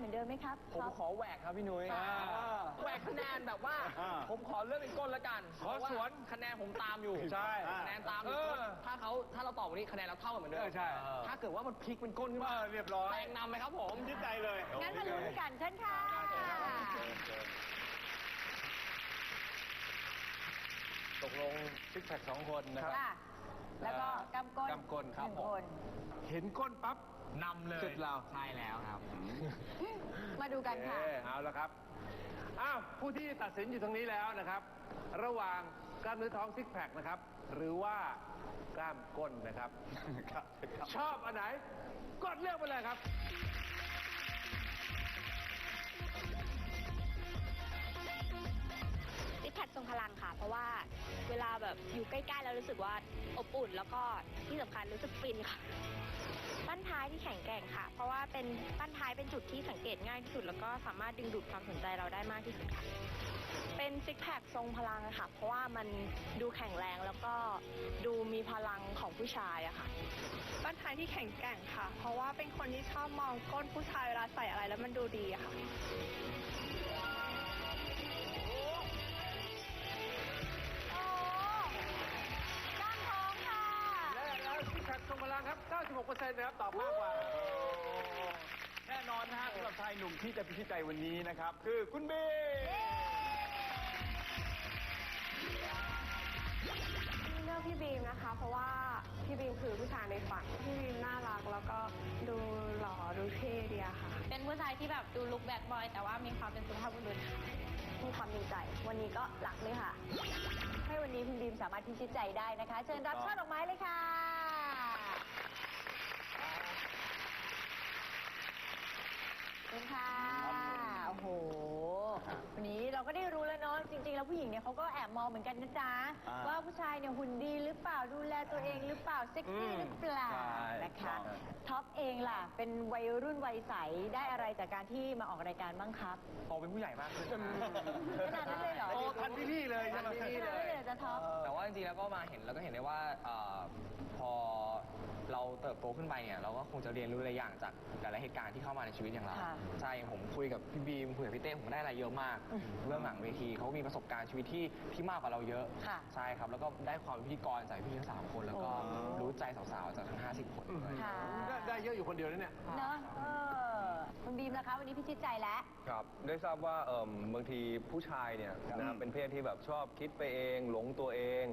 เหมือนเดิมไหมครับผมท็อปขอแหวกครับพี่นุ้ยอ่า แหวกคะแนนแบบว่า อ่าผมขอเลือกเป็นก้นละกันขอสวนเพราะาคะแนนผมตามอยู่ใช่คะแนนตามอยู่เออถ้าเขาถ้าเราตอบวันนี้คะแนนเราเท่ากันเหมือนเดิมเออใช่ ถ้าเกิดว่ามันพลิกเป็นก้นขึ้นมาเออเรียบร้อยแรงนำไหมครับผม ยึดใจเลย งั้นมาลุ้นกันเช่นค่ะ ตกลงซิกแพคสองคนนะครับ ค่ะ แล้วก็กำก้นกำก้นครับ หนึ่งผม คน เห็นก้นปั๊บ นำเลยสุดเราใช่แล้วครับ มาดูกันค่ะ เอ่อเอาละครับ อ้าว ผู้ที่ตัดสินอยู่ตรงนี้แล้วนะครับ ระหว่างกล้ามเนื้อท้องซิกแพคนะครับ หรือว่ากล้ามก้นนะครับ ชอบอันไหน กดเลือกไปเลยครับ ซิกแพคทรงพลังค่ะ เพราะว่าเวลาแบบอยู่ใกล้ๆแล้วรู้สึกว่าอบอุ่น แล้วก็ที่สำคัญรู้สึกฟินค่ะ บ้านท้ายที่แข็งแกร่งค่ะ เพราะว่าเป็นบ้านท้ายเป็นจุดที่สังเกตง่ายที่สุด แล้วก็สามารถดึงดูดความสนใจเราได้มากที่สุดค่ะ เป็นซิกแพคทรงพลังค่ะ เพราะว่ามันดูแข็งแรงแล้วก็ดูมีพลังของผู้ชายอะค่ะ บ้านท้ายที่แข็งแกร่งค่ะ เพราะว่าเป็นคนที่ชอบมองก้นผู้ชายเวลาใส่อะไรแล้วมันดูดีอะค่ะ 96%นะครับตอบมากกว่า แน่นอนนะฮะสำหรับชายหนุ่มที่จะพิชิตใจวันนี้นะครับ คือคุณบีเลือกพี่บีมนะคะ เพราะว่าพี่บีมคือผู้ชายในฝันพี่บีมน่ารักแล้วก็ดูหล่อดูเท่ดีอะค่ะ เป็นผู้ชายที่แบบดูลุคแบดบอย แต่ว่ามีความเป็นสุภาพบุรุษค่ะมีความจริงใจ วันนี้ก็หลักเลยค่ะ ให้วันนี้คุณบีมสามารถพิชิตใจได้นะคะ เชิญรับช่อดอกไม้เลยค่ะ ขอบคุณค่ะ โอ้โห วันนี้เราก็ได้รู้แล้วเนาะจริงๆ แล้วผู้หญิงเนี่ยเขาก็แอบมองเหมือนกันนะจ๊ะอ่าว่าผู้ชายเนี่ยหุ่นดีหรือเปล่าดูแลตัวเองหรือเปล่าเซ็กซี่หรือเปล่าใช่นะคะใช่ ท็อปเองล่ะ เป็นวัยรุ่นวัยใสได้อะไรจากการที่มาออกรายการบ้างครับ โตเป็นผู้ใหญ่มากขึ้นขนาดนั้นเลยเหรอโอ้ทันพี่ๆเลยใช่ไหม ขนาดนั้นเลยเหรอจ๊ะท็อป แต่ว่าจริงๆแล้วก็มาเห็นแล้วก็เห็นได้ว่าเอ่อพอ เราเติบโตขึ้นไปเนี่ยเราก็คงจะเรียนรู้หลายอย่างจากหลายๆเหตุการณ์ที่เข้ามาในชีวิตอย่างเราค่ะใช่ผมคุยกับพี่บีมคุยกับพี่เต้ผมก็ได้อะไรเยอะมาก อืมเรื่องหลังเวทีเขามีประสบการณ์ชีวิตที่ที่มากกว่าเราเยอะค่ะใช่ครับแล้วก็ได้ความเป็นพิธีกรจากพี่ทั้งสามคนแล้วก็โอ้ รู้ใจสาวๆจากทั้ง 50 คนด้วยค่ะ ได้ได้เยอะอยู่คนเดียวนะเนี่ย เนอะเออคุณบีมนะคะ วันนี้พิชิตใจแล้ว ครับได้ทราบว่าเอิ่มบางทีผู้ชายเนี่ยนะครับเป็นเพศที่แบบชอบคิดไปเอง หลงตัวเอง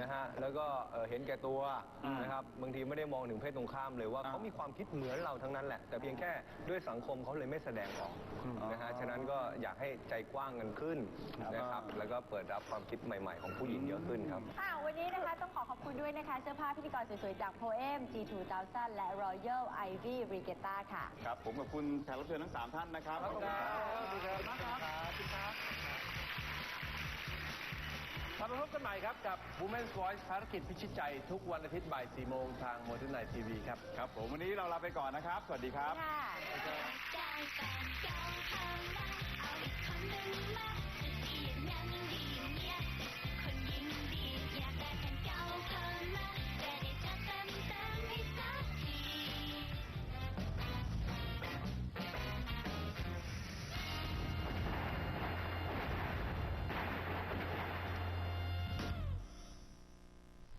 นะฮะแล้วก็เอ่อเห็นแก่ตัวนะครับบางทีไม่ได้มองถึงเพศตรงข้ามเลยว่าอ่าเขามีความคิดเหมือนเราทั้งนั้นแหละ แต่เพียงแค่ด้วยสังคมเขาเลยไม่แสดงออกนะฮะฉะนั้นก็อยากให้ใจกว้างกันขึ้นนะครับแล้วก็เปิดรับความคิดใหม่ๆ ของผู้หญิงเยอะขึ้นครับค่ะวันนี้นะคะต้องขอขอบคุณด้วยนะคะเสื้อผ้าพิธีกรสวยๆจาก Poem G2000 และ Royal Ivy Regatta ค่ะ ครับ ผมกับคุณแขกรับเชิญทั้งสามท่านนะครับขอบคุณครับขอบคุณครับขอบคุณครับ ใหม่ครับกับ Women's Voice ภารกิจพิชิตใจทุกวันอาทิตย์บ่าย4โมงทาง Modern Night TV ครับ ครับผมวันนี้เราลาไปก่อนนะครับ สวัสดีครับ ค่ะได้แฟนเก่าเข้ามาเอาอีกคนนึ